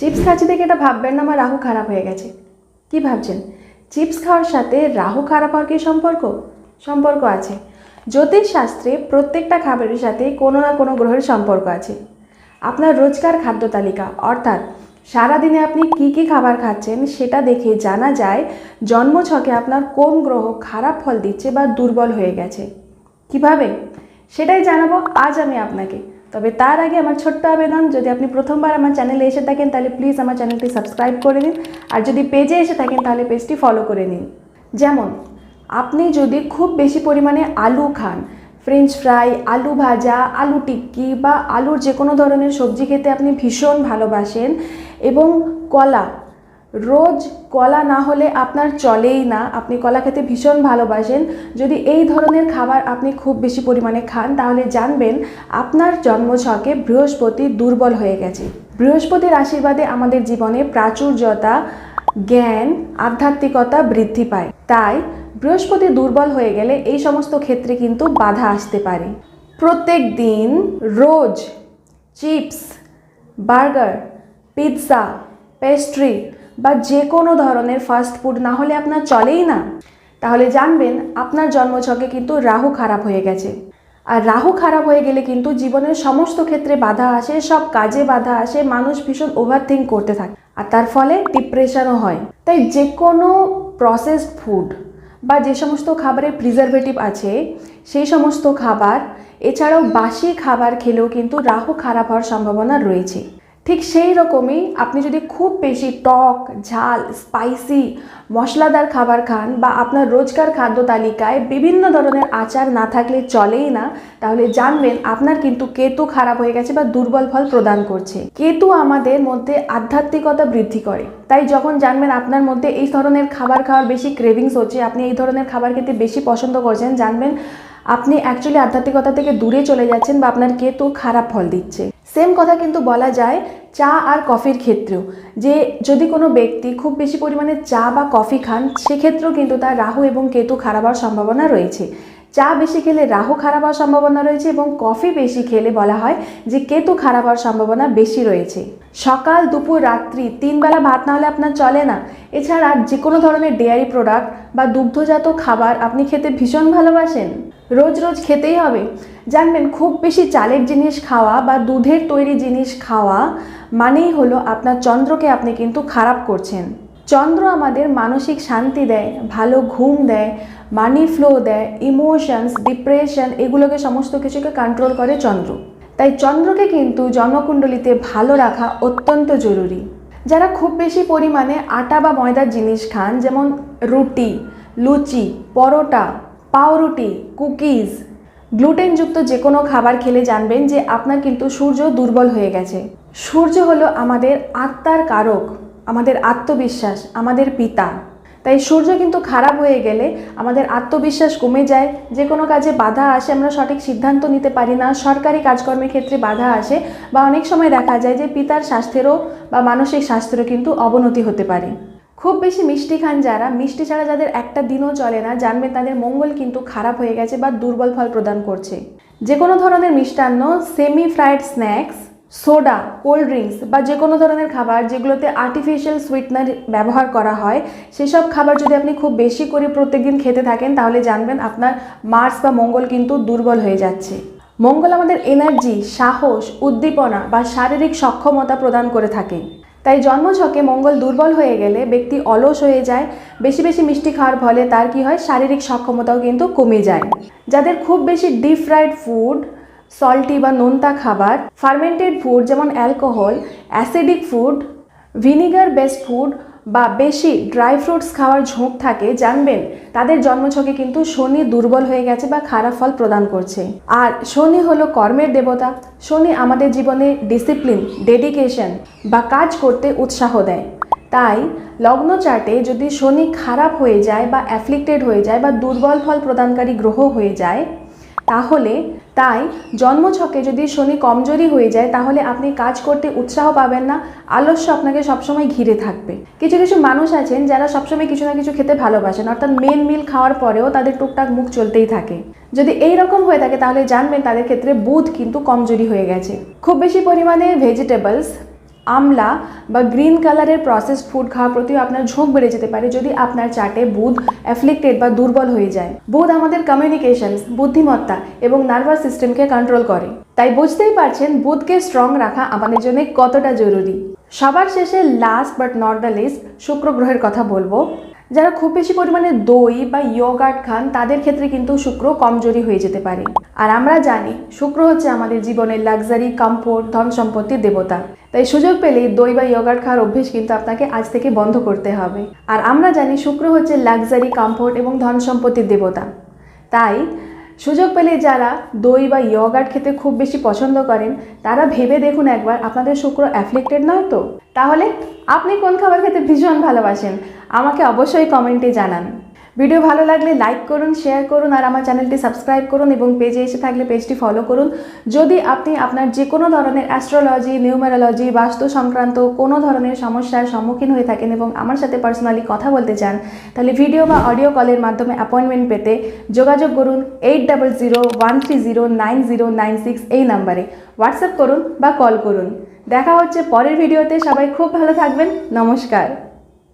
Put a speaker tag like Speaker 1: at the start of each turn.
Speaker 1: Chips খাচ্ছি দেখে এটা ভাববেন না, আমার রাহু খারাপ হয়ে গেছে। কি ভাবছেন? চিপস খাওয়ার সাথে রাহু খারাপ হওয়ার কি সম্পর্ক? সম্পর্ক আছে। জ্যোতিষ শাস্ত্রে প্রত্যেকটা খাবারের সাথে কোনো না কোনো গ্রহের সম্পর্ক আছে। আপনার রোজকার খাদ্য তালিকা, অর্থাৎ সারাদিনে আপনি কি কি খাবার খাচ্ছেন সেটা দেখে জানা যায় জন্মছকে আপনার কোন গ্রহ খারাপ ফল দিচ্ছে বা দুর্বল হয়ে গেছে। কীভাবে? সেটাই জানাব আজ আমি আপনাকে। তবে তার আগে আমার ছোট্ট আবেদন, যদি আপনি প্রথমবার আমার চ্যানেলে এসে থাকেন, তাহলে প্লিজ আমার চ্যানেলটি সাবস্ক্রাইব করে নিন। আর যদি পেজে এসে থাকেন, তাহলে পেজটি ফলো করে নিন। যেমন, আপনি যদি খুব বেশি পরিমাণে আলু খান ফ্রেঞ্চ ফ্রাই আলু ভাজা, আলু টিক্কি বা আলুর যে কোনো ধরনের সবজি খেতে আপনি ভীষণ ভালোবাসেন এবং কলা রোজ কলা না হলে আপনার চলেই না। আপনি কলা খেতে ভীষণ ভালোবাসেন। যদি এই ধরনের খাবার আপনি খুব বেশি পরিমাণে খান, তাহলে জানবেন আপনার জন্মছকে বৃহস্পতি দুর্বল হয়ে গেছে। বৃহস্পতির আশীর্বাদে আমাদের জীবনে প্রাচুর্যতা, জ্ঞান, আধ্যাত্মিকতা বৃদ্ধি পায়। তাই বৃহস্পতি দুর্বল হয়ে গেলে এই সমস্ত ক্ষেত্রে কিন্তু বাধা আসতে পারে। প্রত্যেক দিন রোজ চিপস, বার্গার, পিৎজা, পেস্ট্রি বা যে কোনো ধরনের ফাস্ট ফুড না হলে আপনার চলেই না। তাহলে জানবেন, আপনার জন্মছকে কিন্তু রাহু খারাপ হয়ে গেছে। আর রাহু খারাপ হয়ে গেলে কিন্তু জীবনের সমস্ত ক্ষেত্রে বাধা আসে, সব কাজে বাধা আসে, মানুষ ভীষণ ওভার থিঙ্ক করতে থাকে। আর তার ফলে ডিপ্রেশনও হয়। তাই যে কোনো প্রসেসড ফুড বা যে সমস্ত খাবারে প্রিজারভেটিভ আছে, সেই সমস্ত খাবার, এছাড়াও বাসি খাবার খেলেও কিন্তু রাহু খারাপ হওয়ার সম্ভাবনা রয়েছে। ঠিক সেই রকমই আপনি যদি খুব বেশি টক, ঝাল স্পাইসি মশলাদার খাবার খান বা আপনার রোজকার খাদ্য তালিকায় বিভিন্ন ধরনের আচার না থাকলে চলেই না, তাহলে জানবেন আপনার কিন্তু কেতু খারাপ হয়ে গেছে বা দুর্বল ফল প্রদান করছে। কেতু আমাদের মধ্যে আধ্যাত্মিকতা বৃদ্ধি করে। তাই যখন জানবেন আপনার মধ্যে এই ধরনের খাবার খাওয়ার বেশি ক্রেভিংস হচ্ছে, আপনি এই ধরনের খাবার খেতে বেশি পছন্দ করছেন, জানবেন আপনি অ্যাকচুয়ালি আধ্যাত্মিকতা থেকে দূরে চলে যাচ্ছেন বা আপনার কেতু খারাপ ফল দিচ্ছে। সেম কথা কিন্তু বলা যায় চা আর কফির ক্ষেত্রেও, যে যদি কোনো ব্যক্তি খুব বেশি পরিমাণে চা বা কফি খান, সেক্ষেত্রেও কিন্তু তার রাহু এবং কেতু খারাপ হওয়ার সম্ভাবনা রয়েছে। চা বেশি খেলে রাহু খারাপ হওয়ার সম্ভাবনা রয়েছে এবং কফি বেশি খেলে বলা হয় যে কেতু খারাপ হওয়ার সম্ভাবনা বেশি রয়েছে। সকাল, দুপুর, রাত্রি তিন বেলা ভাত না হলে আপনার চলে না। এছাড়া যে কোনো ধরনের ডেয়ারি প্রোডাক্ট বা দুগ্ধজাত খাবার আপনি খেতে ভীষণ ভালোবাসেন। রোজ রোজ খেতেই হবে। জানবেন, খুব বেশি চালের জিনিস খাওয়া বা দুধের তৈরি জিনিস খাওয়া মানেই হলো আপনার চন্দ্রকে আপনি কিন্তু খারাপ করছেন। চন্দ্র আমাদের মানসিক শান্তি দেয়, ভালো ঘুম দেয় মানি ফ্লো দেয় ইমোশনস ডিপ্রেশন এগুলোকে সমস্ত কিছুকে কন্ট্রোল করে চন্দ্র। তাই চন্দ্রকে কিন্তু জন্মকুণ্ডলিতে ভালো রাখা অত্যন্ত জরুরি। যারা খুব বেশি পরিমাণে আটা বা ময়দার জিনিস খান, যেমন রুটি, লুচি, পরোটা পাউরুটি, কুকিজ, গ্লুটেনযুক্ত যে কোনো খাবার খেলে জানবেন যে আপনার কিন্তু সূর্য দুর্বল হয়ে গেছে। সূর্য হলো আমাদের আত্মার কারক, আমাদের আত্মবিশ্বাস, আমাদের পিতা। তাই সূর্য কিন্তু খারাপ হয়ে গেলে আমাদের আত্মবিশ্বাস কমে যায় যে কোনো কাজে বাধা আসে, আমরা সঠিক সিদ্ধান্ত নিতে পারি না, সরকারি কাজকর্মের ক্ষেত্রে বাধা আসে বা অনেক সময় দেখা যায় যে পিতার স্বাস্থ্যেরও বা মানসিক স্বাস্থ্যেরও কিন্তু অবনতি হতে পারে। খুব বেশি মিষ্টি খান যারা। মিষ্টি ছাড়া যাদের একটা দিনও চলে না, জানবে তাদের মঙ্গল কিন্তু খারাপ হয়ে গেছে বা দুর্বল ফল প্রদান করছে। যে কোনো ধরনের মিষ্টান্ন semi fried snacks soda cold drinks বা যে কোনো ধরনের খাবার যেগুলোতে আর্টিফিশিয়াল সুইটনার ব্যবহার করা হয়, সেসব খাবার যদি আপনি খুব বেশি করে প্রত্যেকদিন খেতে থাকেন, তাহলে জানবেন আপনার মার্স বা মঙ্গল কিন্তু দুর্বল হয়ে যাচ্ছে। মঙ্গল আমাদের এনার্জি সাহস, উদ্দীপনা বা শারীরিক সক্ষমতা প্রদান করে থাকে। তাই জন্মছকে মঙ্গল দুর্বল হয়ে গেলে ব্যক্তি অলস হয়ে যায়, বেশি বেশি মিষ্টি খাওয়ার ফলে তার কি হয়? শারীরিক সক্ষমতাও কিন্তু কমে যায়। যাদের খুব বেশি ডিপ ফ্রাইড ফুড সল্টি বা নোনতা খাবার ফার্মেন্টেড ফুড যেমন alcohol acidic food vinegar best food বা বেশি ড্রাই ফ্রুটস খাওয়ার ঝোঁক থাকে, জানবেন, তাদের জন্মছকে কিন্তু শনি দুর্বল হয়ে গেছে বা খারাপ ফল প্রদান করছে। আর শনি হলো কর্মের দেবতা, শনি আমাদের জীবনে ডিসিপ্লিন ডেডিকেশন বা কাজ করতে উৎসাহ দেয়। তাই লগ্ন চার্টে যদি শনি খারাপ হয়ে যায় বা অ্যাফ্লিক্টেড হয়ে যায় বা দুর্বল ফল প্রদানকারী গ্রহ হয়ে যায়, তাহলে তাই জন্মছকে যদি শনি কমজোরি হয়ে যায়, তাহলে আপনি কাজ করতে উৎসাহ পাবেন না। আলস্য আপনাকে সবসময় ঘিরে থাকবে। কিছু কিছু মানুষ আছেন যারা সবসময় কিছু না কিছু খেতে ভালোবাসেন, অর্থাৎ মেন মিল খাওয়ার পরেও তাদের টুকটাক মুখ চলতেই থাকে। যদি এই রকম হয়ে থাকে, তাহলে জানবেন তাদের ক্ষেত্রে বুধ কিন্তু কমজোরি হয়ে গেছে। খুব বেশি পরিমাণে ভেজিটেবলস আমলা বা গ্রিন কালারের প্রসেসড ফুড খাওয়ার প্রতিও আপনার ঝোঁক বেড়ে যেতে পারে যদি আপনার চাটে বুধ অ্যাফ্লিক্টেড বা দুর্বল হয়ে যায়। বুধ আমাদের কমিউনিকেশন বুদ্ধিমত্তা এবং নার্ভাস সিস্টেমকে কন্ট্রোল করে। তাই বুঝতেই পারছেন বুধকে স্ট্রং রাখা আমাদের জন্য কতটা জরুরি। সবার শেষে last but not the least শুক্র গ্রহের কথা বলব। যারা খুব বেশি পরিমাণে দই বা ইয়োগার্ট খান, তাদের ক্ষেত্রে কিন্তু শুক্র কমজোরি হয়ে যেতে পারে। আর আমরা জানি, শুক্র হচ্ছে আমাদের জীবনের লাক্সারি কমফোর্ট ধন সম্পত্তির দেবতা। তাই সুযোগ পেলেই দই বা ইয়োগার্ট খাওয়ার অভ্যেস কিন্তু আপনাকে আজ থেকে বন্ধ করতে হবে। আর আমরা জানি, শুক্র হচ্ছে লাক্সারি কমফোর্ট এবং ধন সম্পত্তির দেবতা। তাই সুযোগ পেলে যারা দই বা ইয়গার্ট খেতে খুব বেশি পছন্দ করেন, তারা ভেবে দেখুন একবার আপনাদের শুক্র অ্যাফ্লিক্টেড নয় তো? তাহলে আপনি কোন খাবার খেতে ভীষণ ভালোবাসেন? আমাকে অবশ্যই কমেন্টে জানান। ভিডিও ভালো লাগলে লাইক করুন শেয়ার করুন আর আমার চ্যানেলটি সাবস্ক্রাইব করুন এবং পেজে এসে থাকলে পেজটি ফলো করুন। যদি আপনি আপনার যে কোনো ধরনের অ্যাস্ট্রোলজি নিউমারোলজি বাস্তু সংক্রান্ত কোনো ধরনের সমস্যার সম্মুখীন হয়ে থাকেন এবং আমার সাথে পার্সোনালি কথা বলতে চান, তাহলে ভিডিও বা অডিও কলের মাধ্যমে অ্যাপয়েন্টমেন্ট পেতে যোগাযোগ করুন eight double zero one three zero nine zero nine six এই নাম্বারে। হোয়াটসঅ্যাপ করুন বা কল করুন। দেখা হচ্ছে পরের ভিডিওতে সবাই খুব ভালো থাকবেন। নমস্কার।